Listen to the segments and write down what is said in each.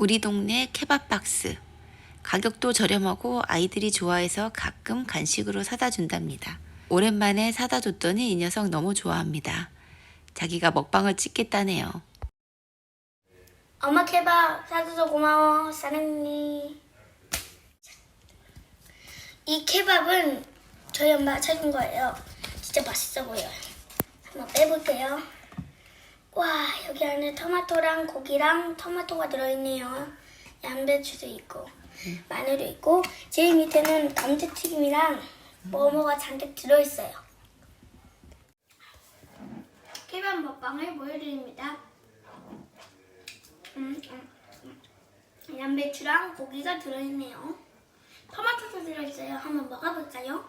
우리 동네 케밥 박스. 가격도 저렴하고 아이들이 좋아해서 가끔 간식으로 사다 준답니다. 오랜만에 사다 줬더니 이 녀석 너무 좋아합니다. 자기가 먹방을 찍겠다네요. 엄마 케밥 사줘서 고마워 사랑해 이 케밥은 저희 엄마가 사준 거예요 진짜 맛있어 보여요 한번 빼볼게요 와 여기 안에 토마토랑 고기랑 토마토가 들어있네요 양배추도 있고 마늘도 있고 제일 밑에는 감자튀김이랑 뭐뭐가 잔뜩 들어있어요 케밥 먹방을 보여드립니다 음, 음, 음. 양배추랑 고기가 들어있네요. 토마토도 들어있어요. 한번 먹어볼까요?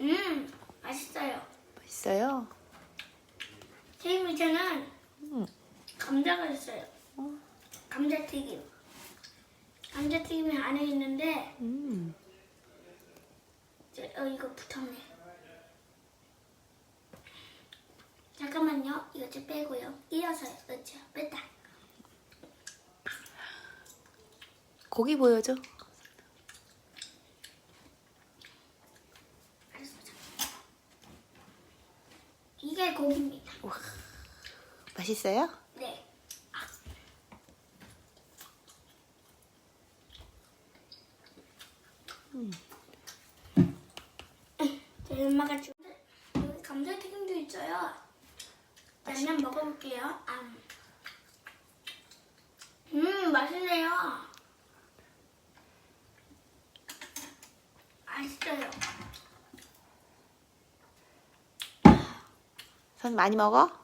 음, 맛있어요. 맛있어요? 제일 밑에는 감자가 있어요. 감자튀김. 감자튀김이 안에 있는데, 음. 어, 이거 붙었네. 잠깐만요. 이거 좀 빼고요. 이어서요. 그렇죠. 뺐다. 고기 보여줘. 알았어. 잠깐만. 이게 고기입니다. 맛있어요? 네. 저희 엄마가 주 여기 감자튀김도 있어요. 라면 먹어볼게요. 아. 음 맛있네요. 맛있어요. 선 많이 먹어?